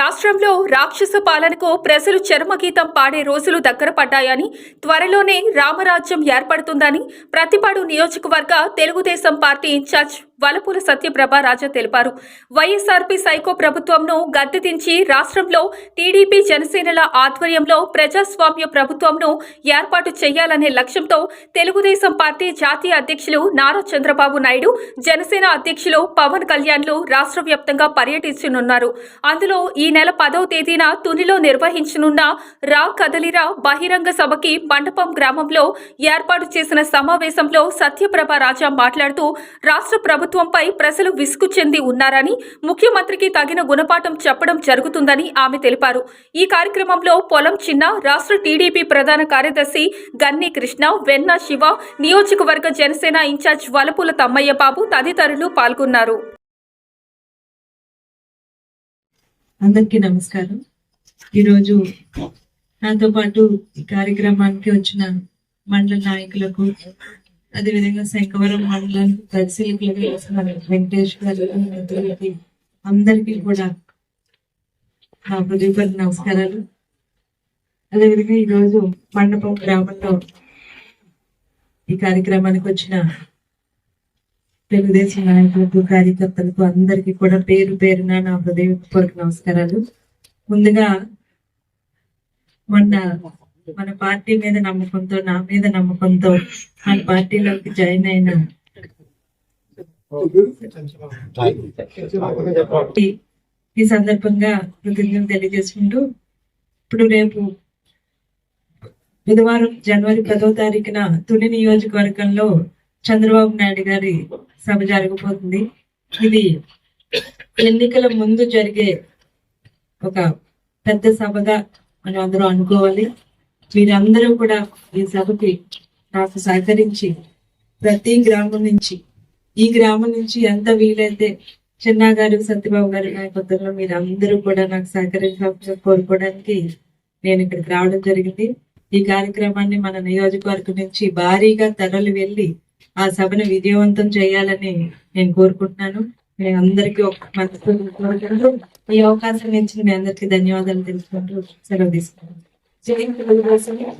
రాష్ట్రంలో రాక్షస పాలనకు ప్రజలు చర్మగీతం పాడే రోజులు దగ్గర పడ్డాయని త్వరలోనే రామరాజ్యం ఏర్పడుతుందని ప్రతిపాడు నియోజకవర్గ తెలుగుదేశం పార్టీ ఇన్ఛార్జ్ వలపుల సత్యప్రభ రాజా తెలిపారు. వైఎస్ఆర్పీ సైకో ప్రభుత్వంను గద్దెదించి రాష్ట్రంలో టీడీపీ జనసేనల ఆధ్వర్యంలో ప్రజాస్వామ్య ప్రభుత్వంను ఏర్పాటు చేయాలనే లక్ష్యంతో తెలుగుదేశం పార్టీ జాతీయ అధ్యక్షులు నారా చంద్రబాబు నాయుడు జనసేన అధ్యక్షులు పవన్ కళ్యాణ్లు రాష్ట్ర వ్యాప్తంగా పర్యటించనున్నారు. అందులో ఈ నెల పదవ తేదీన తునిలో నిర్వహించనున్న రా కదలిరా బహిరంగ సభకి మండపం గ్రామంలో ఏర్పాటు చేసిన సమావేశంలో సత్యప్రభ రాజా మాట్లాడుతూ రాష్ట్ర ప్రభుత్వం ప్రభుత్వంపై ప్రజలు విసుగు చెంది ఉన్నారని ముఖ్యమంత్రికి తగిన గుణపాఠం చెప్పడం జరుగుతుందని ఆమె తెలిపారు. ఈ కార్యక్రమంలో పొలం చిన్న రాష్ట్ర టీడీపీ ప్రధాన కార్యదర్శి గన్ని కృష్ణ వెన్న శివ నియోజకవర్గ జనసేన ఇన్ఛార్జ్ వలపుల తమ్మయ్య బాబు తదితరులు పాల్గొన్నారు. అందరికీ నమస్కారం. ఈరోజు నాతో పాటు ఈ కార్యక్రమానికి వచ్చిన మండల నాయకులకు అదేవిధంగా శంకవరం మండలానికి పరిశీలకులకు వచ్చిన వెంకటేష్ గారు మిత్రులకి అందరికీ కూడా నా హృదయపరి నమస్కారాలు. అదేవిధంగా ఈరోజు మండపం గ్రామంలో ఈ కార్యక్రమానికి వచ్చిన తెలుగుదేశం నాయకులకు కార్యకర్తలకు అందరికీ కూడా పేరు పేరున నా హృదయపూర్వక నమస్కారాలు. ముందుగా మొన్న మన పార్టీ మీద నమ్మకంతో నా మీద నమ్మకంతో మన పార్టీలోకి జాయిన్ అయిన ఈ- ఈ సందర్భంగా కృతజ్ఞతలు తెలియజేసుకుంటూ ఇప్పుడు రేపు బుధవారం జనవరి పదో తారీఖున తుని నియోజకవర్గంలో చంద్రబాబు నాయుడు గారి సభ జరగబోతుంది. ఇది ఎన్నికల ముందు జరిగే ఒక పెద్ద సభగా మనం అందరూ అనుకోవాలి. మీరందరూ కూడా ఈ సభకి నాకు సహకరించి ప్రతి గ్రామం నుంచి ఈ గ్రామం నుంచి ఎంత వీలైతే చిన్న గారు సత్యబాబు గారి నాయకత్వంలో మీరు అందరూ కూడా నాకు సహకరించాలని కోరుకోవడానికి నేను ఇక్కడికి రావడం జరిగింది. ఈ కార్యక్రమాన్ని మన నియోజకవర్గం నుంచి భారీగా తరలి వెళ్ళి ఆ సభను విజయవంతం చేయాలని నేను కోరుకుంటున్నాను. మీ అందరికీ ఒక మనసు ఈ అవకాశం ఇచ్చిన మీ అందరికీ ధన్యవాదాలు తెలుసుకుంటూ సెలవు Jane, can you listen?